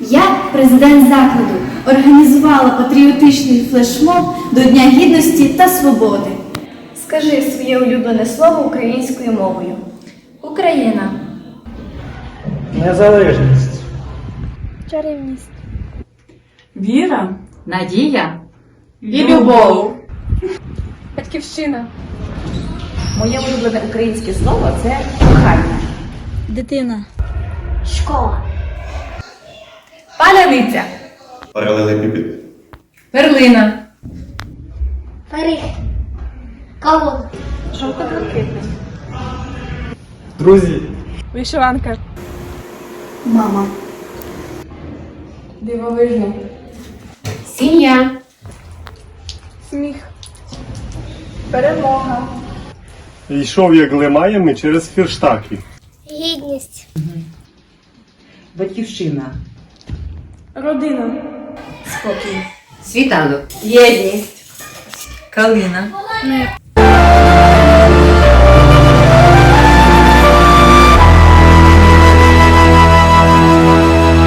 Я, президент закладу, організувала патріотичний флешмоб до Дня Гідності та Свободи. Скажи своє улюблене слово українською мовою. Україна. Незалежність. Чарівність. Віра Надія і любов. Батьківщина. Моє улюблене українське слово це кохання. Дитина. Паляниця. Паралелепіпід. Перлина. Париж. Кавун. Друзі. Вишиванка. Мама. Дивовижно. Сім'я. Сміх. Перемога. Йшов як лимаями через фірштаки. Гідність. Батьківщина. Родина. Спокій. Світанок. Єдність. Калина. Мир.